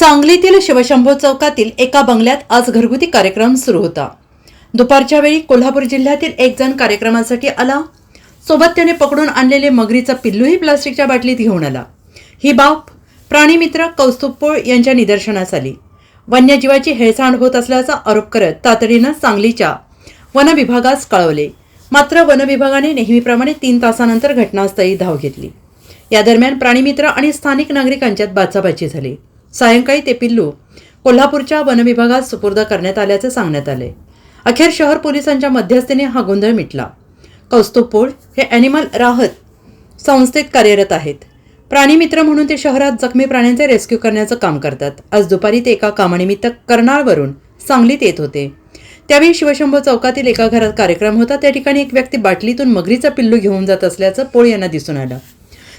सांगलीतील शिवशंभो चौकातील एका बंगल्यात आज घरगुती कार्यक्रम सुरू होता. दुपारच्या वेळी कोल्हापूर जिल्ह्यातील एक जण कार्यक्रमासाठी आला. सोबत त्याने पकडून आणलेले मगरीचा पिल्लूही प्लास्टिकच्या बाटलीत घेऊन आला. ही बाब प्राणीमित्र कौस्तुभ पोळ यांच्या निदर्शनास आली. वन्यजीवाची हेळसांड होत असल्याचा आरोप करत तातडीनं सांगलीच्या वनविभागास कळवले. मात्र वनविभागाने नेहमीप्रमाणे तीन तासानंतर घटनास्थळी धाव घेतली. या दरम्यान प्राणीमित्र आणि स्थानिक नागरिकांच्यात बाचाबाची झाली. सायंकाळी ते पिल्लू कोल्हापूरच्या वनविभागात सुपूर्द करण्यात आल्याचे सांगण्यात आले. अखेर शहर पोलिसांच्या मध्यस्थीने हा गोंधळ मिटला. कौस्तुभ पोळ हे ॲनिमल राहत संस्थेत कार्यरत आहेत. प्राणीमित्र म्हणून ते शहरात जखमी प्राण्यांचे रेस्क्यू करण्याचं काम करतात. आज दुपारी ते एका कामानिमित्त कर्नाळवरून सांगलीत येत होते. त्यावेळी शिवशंभ चौकातील एका घरात कार्यक्रम होता. त्या ठिकाणी एक व्यक्ती बाटलीतून मगरीचा पिल्लू घेऊन जात असल्याचं पोळ यांना दिसून आलं.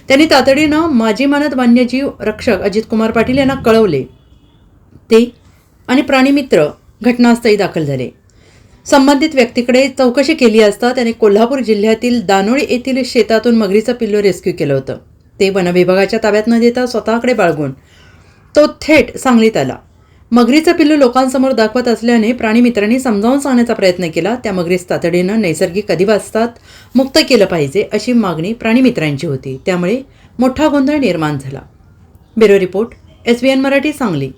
त्यांनी तातडीनं माजी मानद वन्यजीव रक्षक अजित कुमार पाटील यांना कळवले. ते आणि प्राणीमित्र घटनास्थळी दाखल झाले. संबंधित व्यक्तीकडे चौकशी केली असता त्याने कोल्हापूर जिल्ह्यातील दानोळी येथील शेतातून मगरीचं पिल्लू रेस्क्यू केलं होतं. ते वनविभागाच्या ताब्यात न देता स्वतःकडे बाळगून तो थेट सांगलीत आला. मगरीचं पिल्लू लोकांसमोर दाखवत असल्याने प्राणीमित्रांनी समजावून सांगण्याचा प्रयत्न केला. त्या मगरीस तातडीनं नैसर्गिक अधिवासात मुक्त केलं पाहिजे अशी मागणी प्राणीमित्रांची होती. त्यामुळे मोठा गोंधळ निर्माण झाला. Bureau report S B N Marathi Sangli.